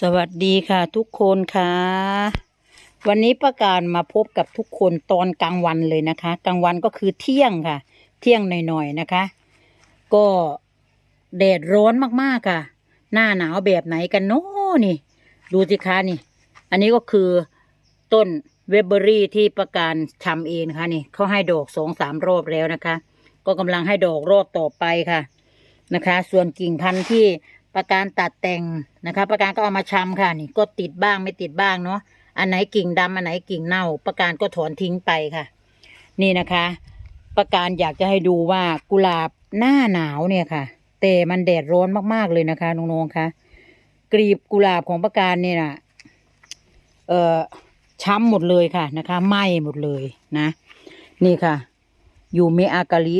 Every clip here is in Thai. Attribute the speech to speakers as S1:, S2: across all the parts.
S1: สวัสดีค่ะทุกคนค่ะ วันนี้ประการมาพบกับทุกคนตอนกลางวันเลยนะคะ กลางวันก็คือเที่ยงค่ะ เที่ยงหน่อยๆนะคะ ก็แดดร้อนมากๆค่ะ หน้าหนาวแบบไหนกันเนาะนี่ ดูสิคะนี่ อันนี้ก็คือต้นเวเบอรี่ที่ประการทำเองนะคะนี่เขาให้ดอกสองสามรอบแล้วนะคะ ก็กำลังให้ดอกรอบต่อไปค่ะนะคะ ส่วนกิ่งพันธุ์ที่ ประการตัดแต่งนะคะ ประการก็เอามาชำค่ะนี่ก็ติดบ้างไม่ติดบ้างเนาะอันไหนกิ่งดำอันไหนกิ่งเน่า ประการก็ถอนทิ้งไปค่ะ นี่นะคะ ประการอยากจะให้ดูว่ากุหลาบหน้าหนาวเนี่ยค่ะ แต่มันแดดร้อนมากๆเลยนะคะน้องๆคะกลีบกุหลาบของประการเนี่ยนะเอ่อช้ำหมดเลยค่ะนะคะไหม้หมดเลยนะ นี่ค่ะ อยู่เมอากาลิ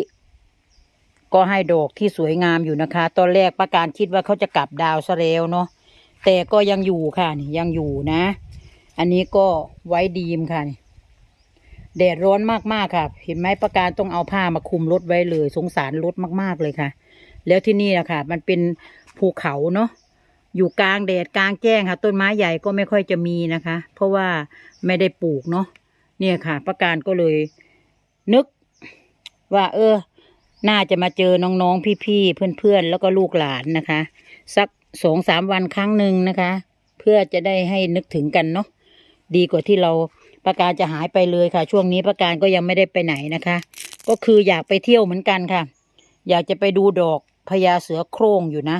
S1: ก็ให้ดอกที่สวยงามอยู่นะคะ ตอนแรกประการคิดว่าเขาจะกลับดาวซะแล้วเนาะแต่ก็ยังอยู่ค่ะนี่ยังอยู่นะ อันนี้ก็ไว้ดีมค่ะนี่แดดร้อนมากๆค่ะ เห็นไหมประการต้องเอาผ้ามาคุมรถไว้เลย สงสารรถมากๆเลยค่ะ แล้วที่นี่นะคะมันเป็นภูเขาเนาะอยู่กลางแดดกลางแจ้งค่ะ ต้นไม้ใหญ่ก็ไม่ค่อยจะมีนะคะ เพราะว่าไม่ได้ปลูกเนาะเนี่ยค่ะ ประการก็เลยนึก ว่า เออ น่าจะมาเจอน้องๆพี่ๆเพื่อนๆแล้วก็ลูกหลานนะคะ สักสองสามวันครั้งหนึ่งนะคะ เพื่อจะได้ให้นึกถึงกันเนาะดีกว่าที่เราประการจะหายไปเลยค่ะ ช่วงนี้ประการก็ยังไม่ได้ไปไหนนะคะ ก็คืออยากไปเที่ยวเหมือนกันค่ะ อยากจะไปดูดอกพญาเสือโคร่งอยู่นะ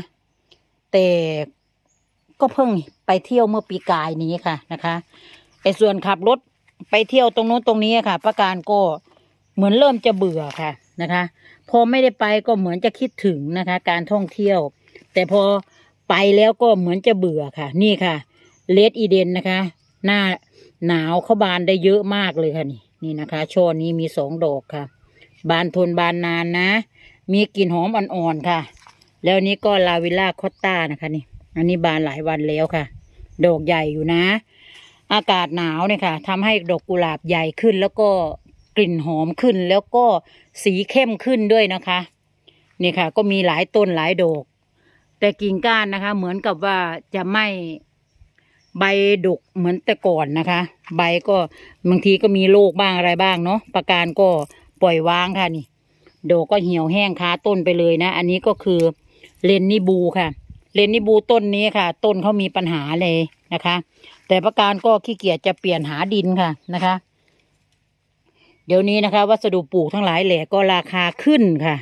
S1: แต่ก็เพิ่งไปเที่ยวเมื่อปีกายนี้ค่ะนะคะไอ้ส่วนขับรถไปเที่ยวตรงโน้นตรงนี้ค่ะ ประการก็เหมือนเริ่มจะเบื่อค่ะนะคะ พอไม่ได้ไปก็เหมือนจะคิดถึงนะคะ การท่องเที่ยว แต่พอไปแล้วก็เหมือนจะเบื่อค่ะ นี่ค่ะเลดอีเดนนะคะ หน้าหนาวเขาบานได้เยอะมากเลยค่ะนี่นี่นะคะช่อนี้มีสองดอกค่ะ บานทนบานนานนะ มีกลิ่นหอมอ่อนๆค่ะ แล้วนี้ก็ลาวิล่าคอตตานะคะนี่ อันนี้บานหลายวันแล้วค่ะ ดอกใหญ่อยู่นะ อากาศหนาวเนี่ยค่ะทำให้ดอกกุหลาบใหญ่ขึ้นแล้วก็ กลิ่นหอมขึ้นแล้วก็สีเข้มขึ้นด้วยนะคะนี่ค่ะ ก็มีหลายต้นหลายดอก แต่กิ่งก้านนะคะ เหมือนกับว่าจะไม่ใบดกเหมือนแต่ก่อนนะคะ ใบก็บางทีก็มีโรคบ้างอะไรบ้างเนาะประการก็ปล่อยวางค่ะนี่ดอกก็เหี่ยวแห้งคาต้นไปเลยนะ อันนี้ก็คือเลนนิบูค่ะ เลนนิบูต้นนี้ค่ะ ต้นเขามีปัญหาเลยนะคะ แต่ประการก็ขี้เกียจจะเปลี่ยนหาดินค่ะนะคะ เดี๋ยวนี้นะคะ วัสดุปลูกทั้งหลายแหล่ก็ราคาขึ้นค่ะ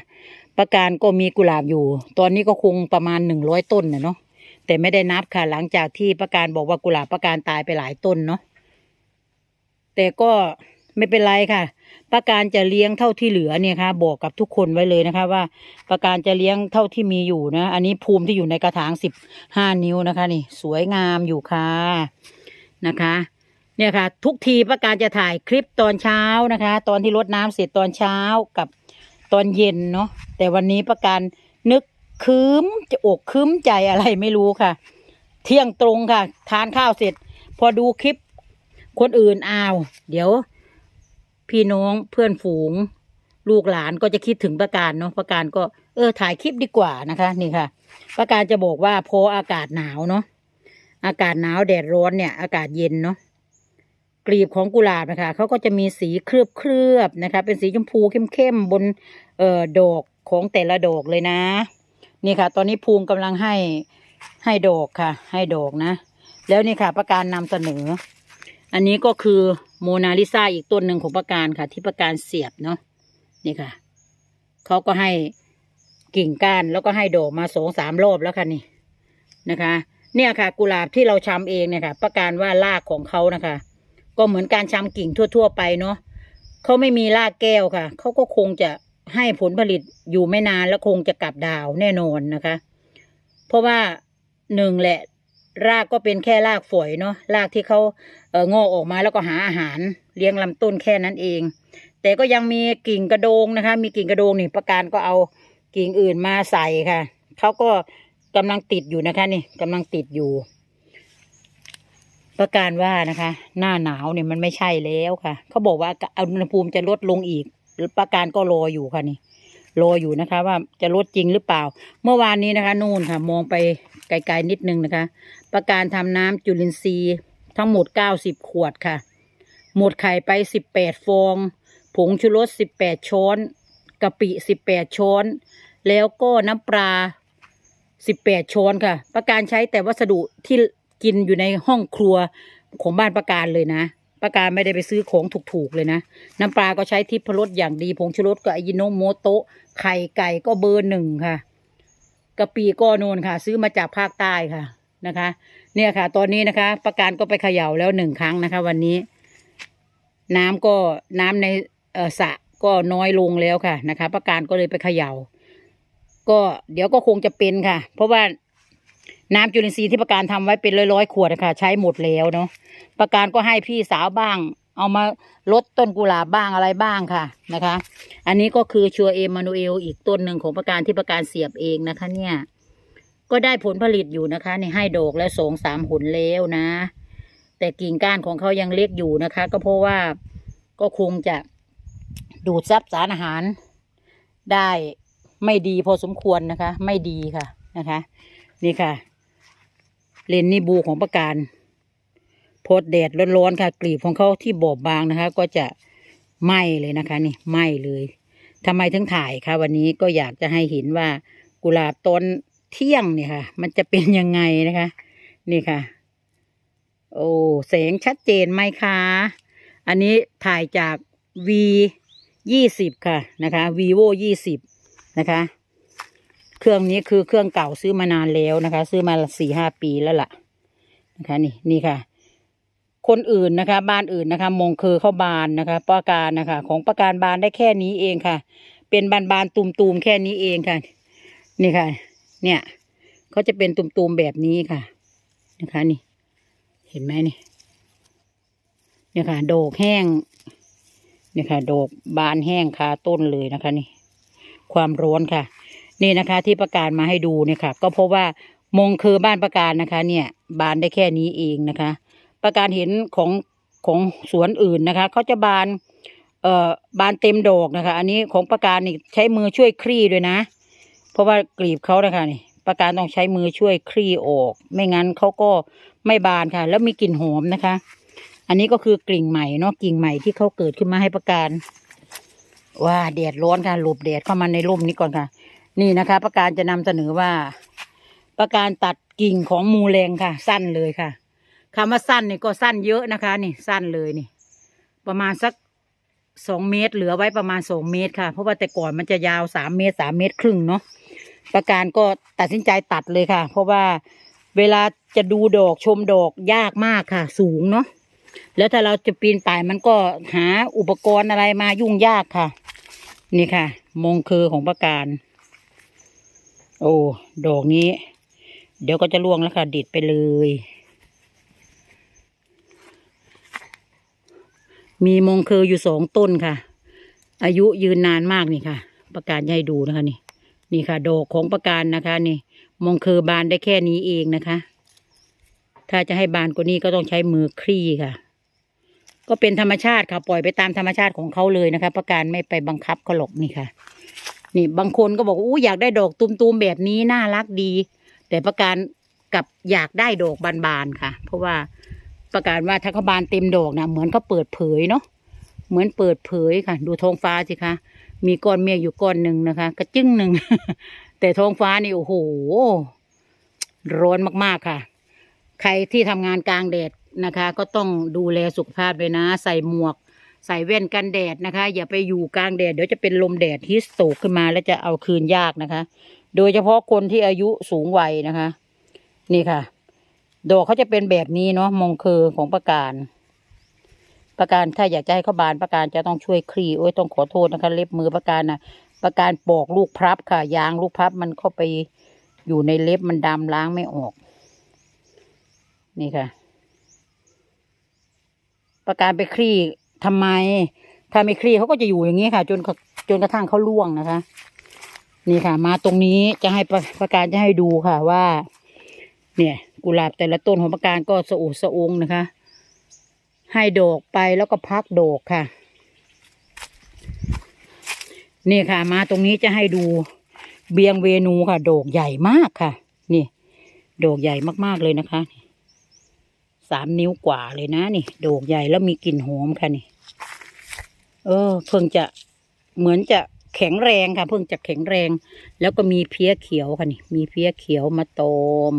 S1: ประการก็มีกุหลาบอยู่ ตอนนี้ก็คงประมาณหนึ่งร้อยต้นนะเนาะแต่ไม่ได้นับค่ะ หลังจากที่ประการบอกว่ากุหลาบประการตายไปหลายต้นเนาะแต่ก็ไม่เป็นไรค่ะ ประการจะเลี้ยงเท่าที่เหลือเนี่ยค่ะบอกกับทุกคนไว้เลยนะคะ ว่าประการจะเลี้ยงเท่าที่มีอยู่นะ อันนี้ภูมิที่อยู่ในกระถางสิบห้านิ้วนะคะ นี่ สวยงามอยู่ค่ะนะคะ เนี่ยค่ะ ทุกทีประการจะถ่ายคลิปตอนเช้านะคะ ตอนที่รดน้ำเสร็จตอนเช้ากับตอนเย็นเนาะแต่วันนี้ประการนึกคืมจะอกคืมใจอะไรไม่รู้ค่ะ เที่ยงตรงค่ะ ทานข้าวเสร็จ พอดูคลิปคนอื่นอ้าว เดี๋ยว พี่น้องเพื่อนฝูง ลูกหลานก็จะคิดถึงประการเนาะประการก็เออถ่ายคลิปดีกว่านะคะนี่ค่ะ ประการจะบอกว่าพออากาศหนาวเนาะอากาศหนาวแดดร้อนเนี่ย อากาศเย็นเนาะ กลีบของกุหลาบนะคะเขาก็จะมีสีเคลือบเคลือบๆนะคะ เป็นสีชมพูเข้มๆบนเอ่อดอกของแต่ละดอกเลยนะ นี่ค่ะ ตอนนี้ภูมิกำลังให้ให้ดอกค่ะ ให้ดอกนะ แล้วนี่ค่ะประการนำเสนอ อันนี้ก็คือโมนาลิซาอีกต้นหนึ่งของประการค่ะ ที่ประการเสียบเนาะนี่ค่ะเขาก็ให้กิ่งก้านแล้วก็ให้ดอกมาสองสามรอบแล้วค่ะนี่นะคะ เนี่ยค่ะ กุหลาบที่เราชำเองเนี่ยค่ะ ประการว่ารากของเขานะคะ ก็เหมือนการชำกิ่งทั่ว ๆ ไปเนาะเขาไม่มีรากแก้วค่ะ เขาก็คงจะให้ผลผลิตอยู่ไม่นานแล้วคงจะกลับดาวแน่นอนนะคะ เพราะว่าหนึ่งแหละ รากก็เป็นแค่รากฝอยเนาะรากที่เขาเอองอกออกมาแล้วก็หาอาหารเลี้ยงลำต้นแค่นั้นเอง แต่ก็ยังมีกิ่งกระโดงนะคะ มีกิ่งกระโดงนี่ประการก็เอากิ่งอื่นมาใส่ค่ะเขาก็กำลังติดอยู่นะคะนี่กำลังติดอยู่ ประการว่านะคะ หน้าหนาวเนี่ยมันไม่ใช่แล้วค่ะ เขาบอกว่าอุณหภูมิจะลดลงอีก ประการก็รออยู่ค่ะนี่รออยู่นะคะ ว่าจะลดจริงหรือเปล่า เมื่อวานนี้นะคะ นู่นค่ะ มองไปไกลๆนิดนึงนะคะ ประการทำน้ำจุลินทรีย์ ทั้งหมดเก้าสิบขวดค่ะ หมดไข่ไปสิบแปดฟอง ผงชูรสสิบแปดช้อนกะปิสิบแปดช้อน แล้วก็น้ำปลาสิบแปดช้อนค่ะ ประการใช้แต่วัสดุที่ กินอยู่ในห้องครัวของบ้านประการเลยนะ ประการไม่ได้ไปซื้อของถูกๆเลยนะ น้ำปลาก็ใช้ทิพรสอย่างดีผงชูรสก็อายิโนโมโตะไข่ไก่ก็เบอร์หนึ่งค่ะกะปิก็โนนค่ะ ซื้อมาจากภาคใต้ค่ะนะคะ เนี่ยค่ะ ตอนนี้นะคะ ประการก็ไปเขย่าแล้วหนึ่งครั้งนะคะ วันนี้ น้ำก็น้ำในสระก็น้อยลงแล้วค่ะนะคะ ประการก็เลยไปเขย่า ก็เดี๋ยวก็คงจะเป็นค่ะ เพราะว่า น้ำจุลินทรีย์ที่ประการทำไว้เป็นร้อยๆขวดนะคะใช้หมดแล้วเนาะประการก็ให้พี่สาวบ้าง เอามาลดต้นกุหลาบบ้างอะไรบ้างค่ะนะคะ อันนี้ก็คือชัวเอมานูเอลอีกต้นหนึ่งของประการที่ประการเสียบเองนะคะ เนี่ย ก็ได้ผลผลิตอยู่นะคะในให้ดอกแล้วสองสามหนแล้วนะ แต่กิ่งก้านของเขายังเล็กอยู่นะคะ ก็เพราะว่าก็คงจะดูดซับสารอาหารได้ไม่ดีพอสมควรนะคะ ไม่ดีค่ะนะคะ นี่ค่ะ เลนนี่บูของประการโพดแดดร้อนๆค่ะ กลีบของเขาที่บอบบางนะคะ ก็จะไหม้เลยนะคะนี่ไหม้เลยทำไมถึงถ่ายคะวันนี้ก็อยากจะให้เห็นว่ากุหลาบต้นเที่ยงเนี่ยค่ะ มันจะเป็นยังไงนะคะ นี่ค่ะ โอ้แสงชัดเจนไหมคะอันนี้ถ่ายจาก V ยี่สิบค่ะนะคะ vivo ยี่สิบนะคะ เครื่องนี้คือเครื่องเก่าซื้อมานานแล้วนะคะ ซื้อมาสี่ห้าปีแล้วล่ะนะคะ นี่นี่ค่ะ คนอื่นนะคะ บ้านอื่นนะคะ มงคือเข้าบานนะคะประการนะคะ ของประการบานได้แค่นี้เองค่ะ เป็นบานบานตุมตูมแค่นี้เองค่ะ นี่ค่ะ เนี่ยเขาจะเป็นตุมตูมแบบนี้ค่ะ นะคะ นี่ เห็นไหมนี่เนี่ยค่ะ โดกแห้งเนี่ยค่ะ โดกบานแห้งคาต้นเลยนะคะ นี่ ความร้อนค่ะ นี่นะคะที่ประกาศมาให้ดูเนี่ยค่ะ ก็เพราะว่ามงคือบ้านประการนะคะ เนี่ยบานได้แค่นี้เองนะคะ ประการเห็นของของสวนอื่นนะคะเขาจะบานเอ่อบานเต็มดอกนะคะ อันนี้ของประการนี่ใช้มือช่วยคลี่ด้วยนะ เพราะว่ากลีบเขานะคะนี่ประการต้องใช้มือช่วยคลี่ออก ไม่งั้นเขาก็ไม่บานค่ะ แล้วมีกลิ่นหอมนะคะ อันนี้ก็คือกลิ่งใหม่เนาะกิ่งใหม่ที่เขาเกิดขึ้นมาให้ประการว่าแดดร้อนค่ะหลบแดดเข้ามาในร่มนี้ก่อนค่ะ นี่นะคะประการจะนำเสนอว่า ประการตัดกิ่งของมูแรงค่ะ สั้นเลยค่ะคำว่าสั้นนี่ก็สั้นเยอะนะคะ นี่สั้นเลยนี่ ประมาณสักสองเมตร เหลือไว้ประมาณสองเมตรค่ะ เพราะว่าแต่ก่อนมันจะยาวสามเมตรสามเมตรครึ่งเนาะประการก็ตัดสินใจตัดเลยค่ะ เพราะว่าเวลาจะดูดอกชมดอกยากมากค่ะ สูงเนาะแล้วถ้าเราจะปีนป่ายมันก็หาอุปกรณ์อะไรมายุ่งยากค่ะ นี่ค่ะ มงคือของประการ โอ้ ดอกนี้ เดี๋ยวก็จะล่วงแล้วค่ะดิดไปเลย มีมงคืออยู่สองต้นค่ะ อายุยืนนานมากนี่ค่ะ ประการให้ดูนะคะนี่ นี่ค่ะ ดอกของประการนะคะ นี่มงคือบานได้แค่นี้เองนะคะ ถ้าจะให้บานกว่านี้ก็ต้องใช้มือคลี่ค่ะ ก็เป็นธรรมชาติค่ะ ปล่อยไปตามธรรมชาติของเขาเลยนะคะ ประการไม่ไปบังคับเขาหรอกนี่ค่ะ นี่บางคนก็บอกว่าอู้อยากได้ดอกตุมๆแบบนี้น่ารักดี แต่ประการกับอยากได้ดอกบานๆค่ะ เพราะว่าประการว่าถ้าเขาบานเต็มดอกนะเหมือนเขาเปิดเผยเนาะเหมือนเปิดเผยค่ะ ดูท้องฟ้าสิคะมีก้อนเมฆอยู่ก้อนหนึ่งนะคะ กระจึ้งหนึ่งแต่ท้องฟ้านี่โอ้โหร้อนมากๆค่ะ ใครที่ทำงานกลางแดดนะคะ ก็ต้องดูแลสุขภาพเลยนะ ใส่หมวก ใส่แว่นกันแดดนะคะ อย่าไปอยู่กลางแดดเดี๋ยวจะเป็นลมแดดฮิสโตกขึ้นมาแล้วจะเอาคืนยากนะคะ โดยเฉพาะคนที่อายุสูงวัยนะคะ นี่ค่ะ ดอกเขาจะเป็นแบบนี้เนาะมงคือของประการ ประการถ้าอยากจะให้เขาบานประการจะต้องช่วยคลี่โอ้ยต้องขอโทษนะคะ เล็บมือประการนะประการปอกลูกพลับค่ะ ยางลูกพลับมันเข้าไปอยู่ในเล็บมันดำล้างไม่ออก นี่ค่ะ ประการไปคลี่ ทำไม ถ้าไม่คลี่เขาก็จะอยู่อย่างนี้ค่ะ จนจนกระทั่งเขาล่วงนะคะ นี่ค่ะ มาตรงนี้จะให้ประประการจะให้ดูค่ะว่า เนี่ย กุหลาบแต่ละต้นของประการก็สะอุสะองนะคะ ให้ดอกไปแล้วก็พักดอกค่ะ นี่ค่ะ มาตรงนี้จะให้ดูเบียงเวนูค่ะ ดอกใหญ่มากค่ะ นี่ ดอกใหญ่มากๆเลยนะคะ สามนิ้วกว่าเลยนะนี่ดอกใหญ่แล้วมีกลิ่นหอมค่ะนี่ เออ เพิ่งจะเหมือนจะแข็งแรงค่ะ เพิ่งจะแข็งแรง แล้วก็มีเพี้ยเขียวค่ะนี่ มีเพี้ยเขียวมาตอม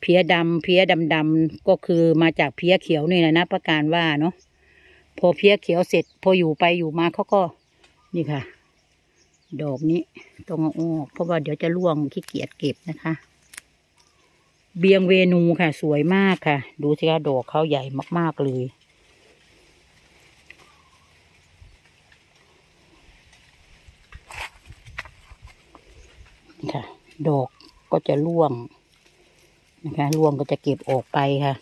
S1: เพี้ยดำเพี้ยดำดำๆก็คือมาจากเพี้ยเขียวนี่แหละนะประการว่าเนาะพอเพี้ยเขียวเสร็จ พออยู่ไปอยู่มาเขาก็นี่ค่ะ ดอกนี้ต้องอาออกเพราะว่าเดี๋ยวจะร่วงขี้เกียจเก็บนะคะ เบียงเวนูค่ะ สวยมากค่ะ ดูสิคะดอกเขาใหญ่มากๆเลย ค่ะ ดอกก็จะร่วงนะคะร่วงก็จะเก็บออกไปค่ะ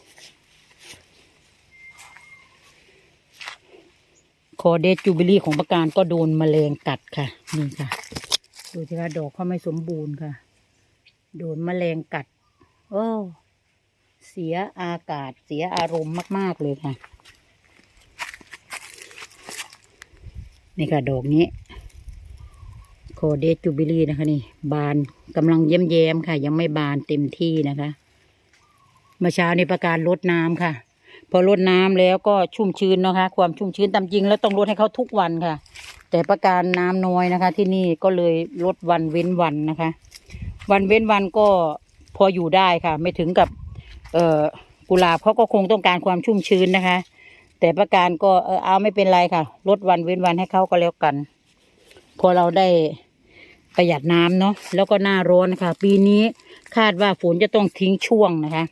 S1: คอเดจจูบิลี่ของประการก็โดนแมลงกัดค่ะ นี่ค่ะ ดูสิคะดอกเขาไม่สมบูรณ์ค่ะ โดนแมลงกัด โอ้เสียอากาศเสียอารมณ์มาก ๆ เลยค่ะ นี่ค่ะ ดอกนี้ โคเดจจูบิลี่นะคะนี่ บานกำลังเย้มแย้มๆค่ะ ยังไม่บานเต็มที่นะคะเมื่อเช้าในประการลดน้ำค่ะ พอลดน้ำแล้วก็ชุ่มชื้นนะคะ ความชุ่มชื้นตามจริงแล้วต้องลดให้เขาทุกวันค่ะ แต่ประการน้ำน้อยนะคะ ที่นี่ก็เลยลดวันเว้นวันนะคะ วันเว้นวันก็ พออยู่ได้ค่ะ ไม่ถึงกับ เอ่อกุหลาบเขาก็คงต้องการความชุ่มชื้นนะคะ แต่ประการก็เออเอาไม่เป็นไรค่ะ ลดวันเว้นวันให้เขาก็แล้วกัน พอเราได้ประหยัดน้ำเนาะแล้วก็หน้าร้อนนะคะปีนี้คาดว่าฝนจะต้องทิ้งช่วงนะคะ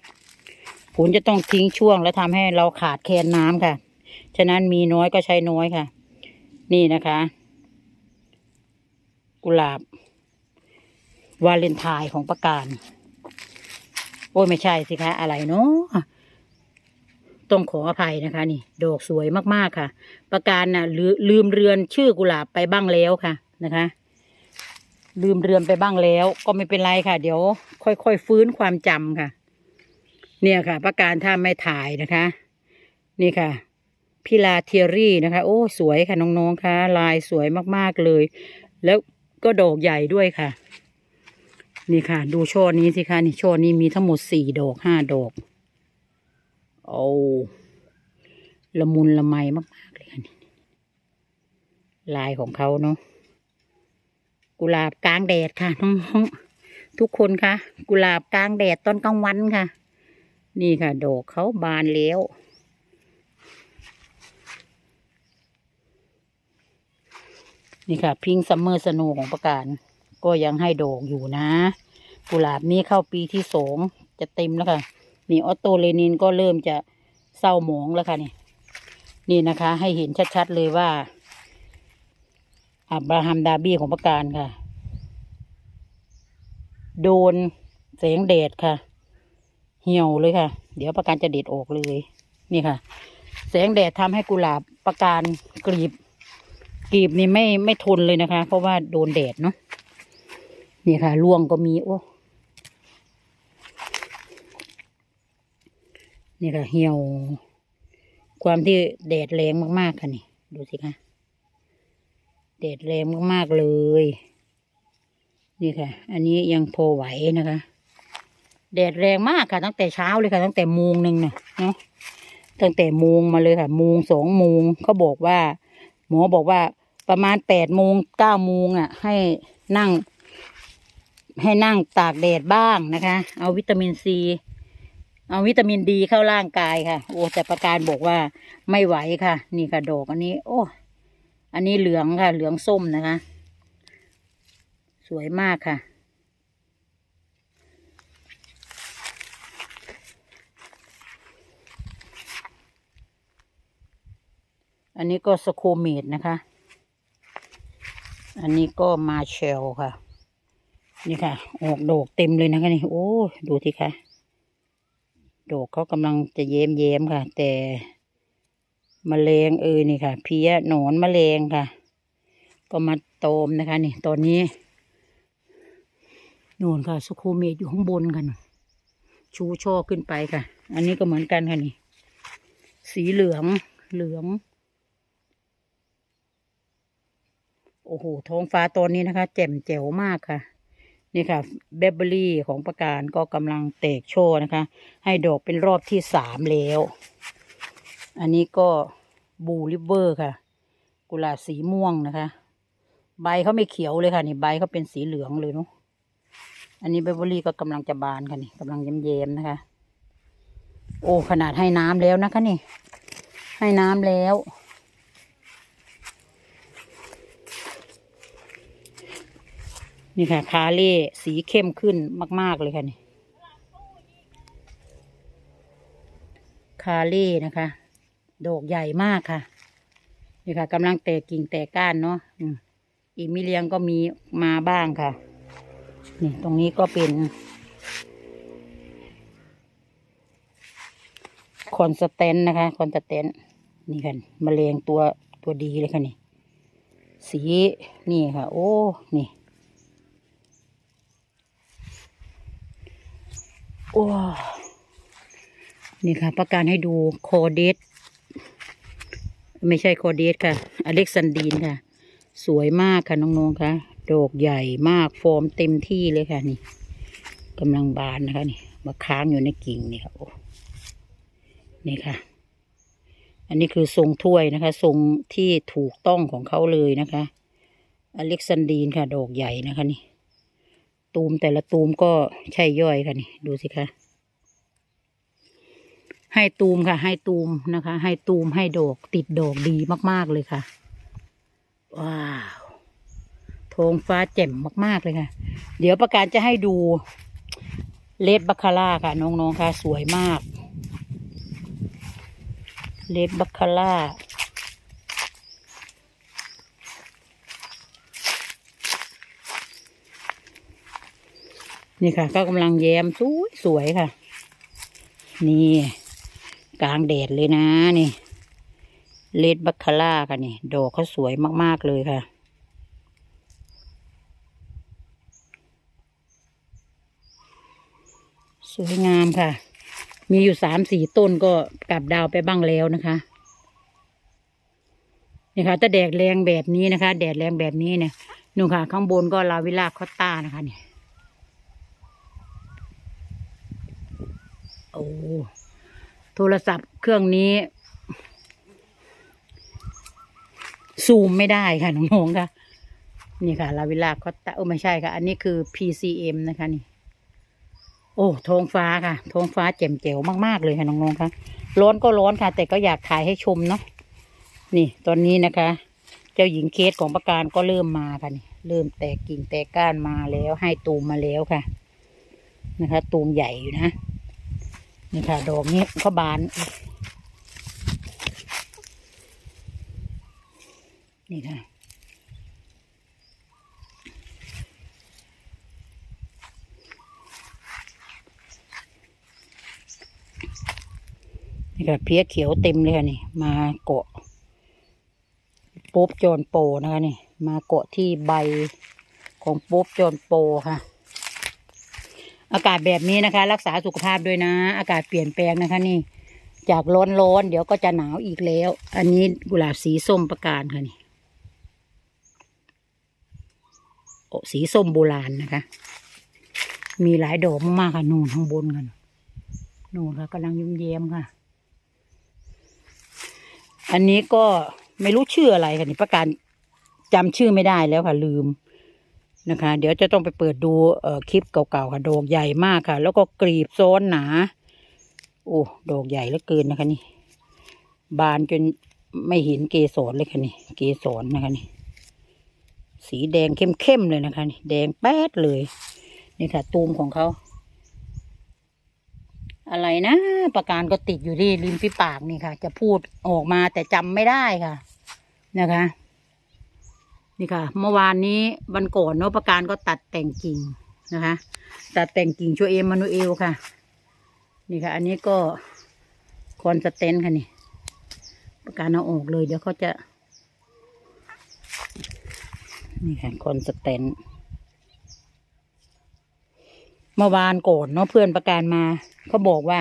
S1: ฝนจะต้องทิ้งช่วง แล้วทำให้เราขาดแคลนน้ำค่ะ ฉะนั้นมีน้อยก็ใช้น้อยค่ะ นี่นะคะ กุหลาบ วาเลนไทน์ของประการ อ้ยไม่ใช่สิคะอะไรเนาะต้องขออภัยนะคะ นี่ ดอกสวยมากๆค่ะ ประการน่ะลืลืมเรือนชื่อกุหลาบไปบ้างแล้วค่ะนะคะ ลืมเรือนไปบ้างแล้ว ก็ไม่เป็นไรค่ะ เดี๋ยว ค่อยๆฟื้นความจำค่ะ เนี่ยค่ะ ประการถ้าไม่ถ่ายนะคะ นี่ค่ะพิลาเทียรี่นะคะ โอ้ สวยค่ะน้องๆค่ะ ลายสวยมากๆเลย แล้วก็ดอกใหญ่ด้วยค่ะ นี่ค่ะ ดูช่อนี้สิคะนี่ช่อนี้มีทั้งหมดสี่ดอกห้าดอกโอ้ละมุนละไมมากๆเลยค่ะนี่ลายของเขาเนาะกุหลาบกลางแดดค่ะน้องๆทุกคนค่ะ กุหลาบกลางแดดตอนกลางวันค่ะ นี่ค่ะ ดอกเขาบานแล้วนี่ค่ะ พิงซัมเมอร์สโนของประการ ก็ยังให้ดอกอยู่นะ กุหลาบนี้เข้าปีที่สองจะเต็มแล้วค่ะ นี่ออโตเลนินก็เริ่มจะเศร้าหมองแล้วค่ะนี่ นี่นะคะ ให้เห็นชัดๆเลยว่าอับราฮัมดาบี้ของประการค่ะ โดนแสงแดดค่ะ เหี่ยวเลยค่ะ เดี๋ยวประการจะเด็ดออกเลย นี่ค่ะ แสงแดดทำให้กุหลาบประการกรีบกรีบนี่ไม่ไม่ทนเลยนะคะ เพราะว่าโดนแดดเนาะ นี่ค่ะร่วงก็มีโอ้นี่ค่ะเหี่ยว ความที่แดดแรงมากๆค่ะนี่ ดูสิคะแดดแรงมากๆเลย นี่ค่ะ อันนี้ยังพอไหวนะคะ แดดแรงมากค่ะ ตั้งแต่เช้าเลยค่ะ ตั้งแต่โมงหนึ่งเนี่ยเนาะตั้งแต่โมงมาเลยค่ะโมงสองโมงเขาบอกว่า หมอบอกว่าประมาณแปดโมงเก้าโมงอะ ให้นั่ง ให้นั่งตากแดดบ้างนะคะ เอาวิตามินซี เอาวิตามินดีเข้าร่างกายค่ะ โอ้แต่ประการบอกว่าไม่ไหวค่ะ นี่ค่ะดอกอันนี้ โอ้อันนี้เหลืองค่ะ เหลืองส้มนะคะ สวยมากค่ะอันนี้ก็สโคเมดนะคะ อันนี้ก็มาเชลค่ะ นี่ค่ะ ออกดอกเต็มเลยนะคะนี่โอ้ดูสิคะดอกเขากำลังจะเย้มเย้มค่ะ แต่มแมลงเอยนี่ค่ะ เพี้ยหนอนมแมลงค่ะ ก็มาโตมนะคะ นี่ ตอนนี้นู่นค่ะสโคเมดอยู่ข้างบนกันชูช่อขึ้นไปค่ะ อันนี้ก็เหมือนกันค่ะนี่ สีเหลืองเหลือง โอ้โหท้องฟ้าตอนนี้นะคะ แจ่มแจ๋วมากค่ะ นี่ค่ะเบเบอรี่ของประการก็กำลังแตกโชว์นะคะ ให้ดอกเป็นรอบที่สามแล้ว อันนี้ก็บูริเวอร์ค่ะ กุหลาบสีม่วงนะคะ ใบเขาไม่เขียวเลยค่ะ นี่ใบเขาเป็นสีเหลืองเลยเนาะอันนี้เบเบอรี่ก็กำลังจะบานค่ะนี่กำลังเย้มๆนะคะ โอ้ขนาดให้น้ำแล้วนะคะนี่ ให้น้ำแล้ว นี่ค่ะ คาเล่สีเข้มขึ้นมาก ๆ เลยค่ะนี่ คาเล่นะคะ ดอกใหญ่มากค่ะ นี่ค่ะกำลังแตกกิ่งแตกก้านเนาะอีมิเลียงก็มีมาบ้างค่ะ นี่ตรงนี้ก็เป็น คอนสแตนนะคะ คอนสแตนนี่ค่ะมแมลงตัวตัวดีเลยค่ะนี่ สีนี่ค่ะ โอ้ นี่ โอ้นี่ค่ะ ประการให้ดูโคเดสไม่ใช่โคเดสค่ะ อเล็กซานดีนค่ะ สวยมากค่ะน้องๆค่ะดอกใหญ่มากฟอร์มเต็มที่เลยค่ะนี่กำลังบานนะคะนี่มาค้างอยู่ในกิ่งนี่ค่ะโอ้นี่ค่ะ อันนี้คือทรงถ้วยนะคะ ทรงที่ถูกต้องของเขาเลยนะคะ อเล็กซานดีนค่ะ ดอกใหญ่นะคะนี่ ตูมแต่ละตูมก็ใช่ย่อยค่ะนี่ดูสิคะให้ตูมค่ะ ให้ตูมนะคะ ให้ตูมให้ดอกติดดอกดีมาก ๆเลยค่ะ ว้าวท้องฟ้าแจ่มมากๆเลยค่ะ เดี๋ยวประการจะให้ดูเลดบัคคาร่าค่ะ น้องๆค่ะ สวยมากเลดบัคคาร่า นี่ค่ะ ก็กำลังแย้มสวยสวยค่ะ นี่ กลางแดดเลยนะนี่เลดบัคคาร่าค่ะนี่ดอกเขาสวยมากๆเลยค่ะ สวยงามค่ะ มีอยู่สามสี่ต้นก็กลับดาวไปบ้างแล้วนะคะนี่ค่ะถ้าแดดแรงแบบนี้นะคะ แดดแรงแบบนี้เนี่ยนู่นค่ะ ข้างบนก็ลาวิลาคอตตานะคะนี่ อ้โทรศัพท์เครื่องนี้ ซูมไม่ได้ค่ะน้องๆค่ะ นี่ค่ะ ลาวิลาคอตตาเออไม่ใช่ค่ะ อันนี้คือ PCM นะคะนี่ โอ้ท้องฟ้าค่ะท้องฟ้าแจ่มแจ๋วมากๆเลยค่ะน้องๆค่ะ ร้อนก็ร้อนค่ะ แต่ก็อยากถ่ายให้ชมเนาะนี่ตอนนี้นะคะ เจ้าหญิงเคสของประการก็เริ่มมาค่ะนี่เริ่มแตกกิ่งแตกก้านมาแล้วให้ตูมมาแล้วค่ะ นะคะ ตูมใหญ่อยู่นะ นี่ค่ะ ดอกนี้เขาบานนี่ค่ะนี่ค่ะเพี้ยเขียวเต็มเลยค่ะนี่ มาเกาะโป๊บจอนโปนะคะนี่ มาเกาะที่ใบของโป๊บจอนโปค่ะ อากาศแบบนี้นะคะ รักษาสุขภาพด้วยนะ อากาศเปลี่ยนแปลงนะคะ นี่ จากร้อนร้อนเดี๋ยวก็จะหนาวอีกแล้ว อันนี้กุหลาบสีส้มประการค่ะนี่โอ้สีส้มโบราณนะคะ มีหลายดอกมากๆค่ะนูนข้างบนกันนูนค่ะกำลังยิ้มเย้มค่ะ อันนี้ก็ไม่รู้ชื่ออะไรค่ะนี่ประการจำชื่อไม่ได้แล้วค่ะลืม นะคะ เดี๋ยวจะต้องไปเปิดดูคลิปเก่าๆค่ะ ดอกใหญ่มากค่ะ แล้วก็กรีบโซนหนา โอ้ดอกใหญ่เหลือเกินนะคะนี่ บานจนไม่เห็นเกสรเลยค่ะนี่ เกสรนะคะนี่ สีแดงเข้มๆเลยนะคะนี่ แดงแป๊ดเลย นี่ค่ะ ตูมของเขา อะไรนะ ประการก็ติดอยู่ที่ริมฝีปากนี่ค่ะ จะพูดออกมาแต่จำไม่ได้ค่ะ นะคะ นี่ค่ะ เมื่อวานนี้วันก่อนเนาะประการก็ตัดแต่งกิ่งนะคะ ตัดแต่งกิ่งโชเอมมานูเอลค่ะ นี่ค่ะ อันนี้ก็คอนสเตนค่ะนี่ประการเอาออกเลย เดี๋ยวเขาจะ นี่ค่ะคอนสแตนเมื่อวานก่อนเนาะเพื่อนประการมาเขาบอกว่า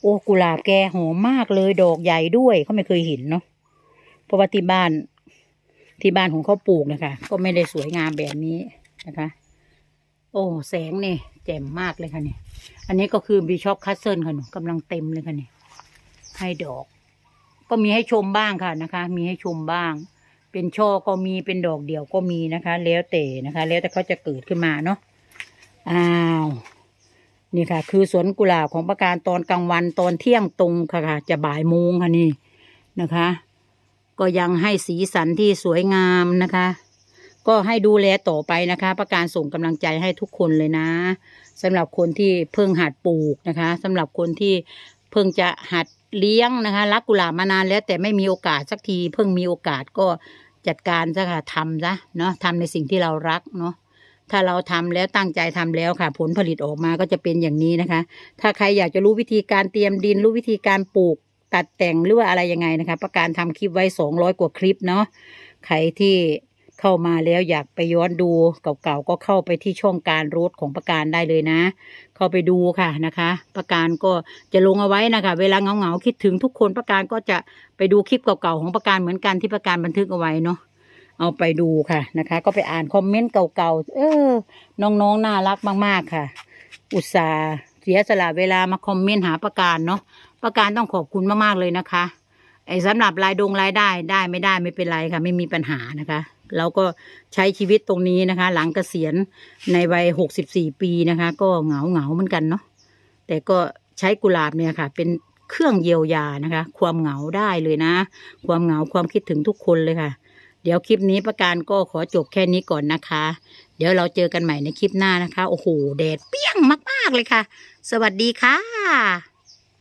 S1: โอ้กุหลาบแกหอมมากเลยดอกใหญ่ด้วยเขาไม่เคยเห็นเนาะเพราะว่าที่บ้าน ที่บ้านของเขาปลูกนะคะ ก็ไม่ได้สวยงามแบบนี้นะคะ โอ้แสงนี่แจ่มมากเลยค่ะเนี่ยอันนี้ก็คือบีชอปคัสเซิลค่ะหนูกำลังเต็มเลยค่ะเนี่ยให้ดอก ก็มีให้ชมบ้างค่ะนะคะ มีให้ชมบ้าง เป็นช่อก็มีเป็นดอกเดี่ยวก็มีนะคะ แล้วแต่นะคะ แล้วแต่เขาจะเกิดขึ้นมาเนาะอ้าวนี่ค่ะ คือสวนกุหลาบของประการตอนกลางวันตอนเที่ยงตรงค่ะค่ะจะบ่ายโมงค่ะนี่นะคะ ก็ยังให้สีสันที่สวยงามนะคะ ก็ให้ดูแลต่อไปนะคะ ประการส่งกำลังใจให้ทุกคนเลยนะสำหรับคนที่เพิ่งหัดปลูกนะคะสำหรับคนที่เพิ่งจะหัดเลี้ยงนะคะ รักกุหลาบมานานแล้วแต่ไม่มีโอกาสสักที เพิ่งมีโอกาสก็จัดการซะค่ะทำซะเนาะทำในสิ่งที่เรารักเนาะถ้าเราทำแล้วตั้งใจทำแล้วค่ะ ผลผลิตออกมาก็จะเป็นอย่างนี้นะคะ ถ้าใครอยากจะรู้วิธีการเตรียมดินรู้วิธีการปลูก ตัดแต่งหรือว่าอะไรยังไงนะคะ ประการทำคลิปไว้สองร้อยกว่าคลิปเนาะใครที่เข้ามาแล้วอยากไปย้อนดูเก่าๆก็เข้าไปที่ช่องการรถของประการได้เลยนะ เข้าไปดูค่ะนะคะ ประการก็จะลงเอาไว้นะคะ เวลาเหงาๆคิดถึงทุกคนประการก็จะไปดูคลิปเก่าๆของประการเหมือนกันที่ประการบันทึกเอาไว้เนาะเอาไปดูค่ะนะคะ ก็ไปอ่านคอมเมนต์เก่าๆเออ น้องๆน่ารักมากๆค่ะ อุตส่าห์เสียสละเวลามาคอมเมนต์หาประการเนาะ ประการต้องขอบคุณมากๆเลยนะคะ ไอ้สำหรับรายดงรายได้ได้ไม่ได้ไม่เป็นไรค่ะ ไม่มีปัญหานะคะเราก็ใช้ชีวิตตรงนี้นะคะ หลังเกษียณในวัยหกสิบสี่ปีนะคะ ก็เหงาเหงาเหมือนกันเนาะแต่ก็ใช้กุหลาบเนี่ยค่ะ เป็นเครื่องเยียวยานะคะ ความเหงาได้เลยนะ ความเหงาความคิดถึงทุกคนเลยค่ะ เดี๋ยวคลิปนี้ประการก็ขอจบแค่นี้ก่อนนะคะ เดี๋ยวเราเจอกันใหม่ในคลิปหน้านะคะ โอ้โหแดดเปรี้ยงมาก ๆ เลยค่ะ สวัสดีค่ะ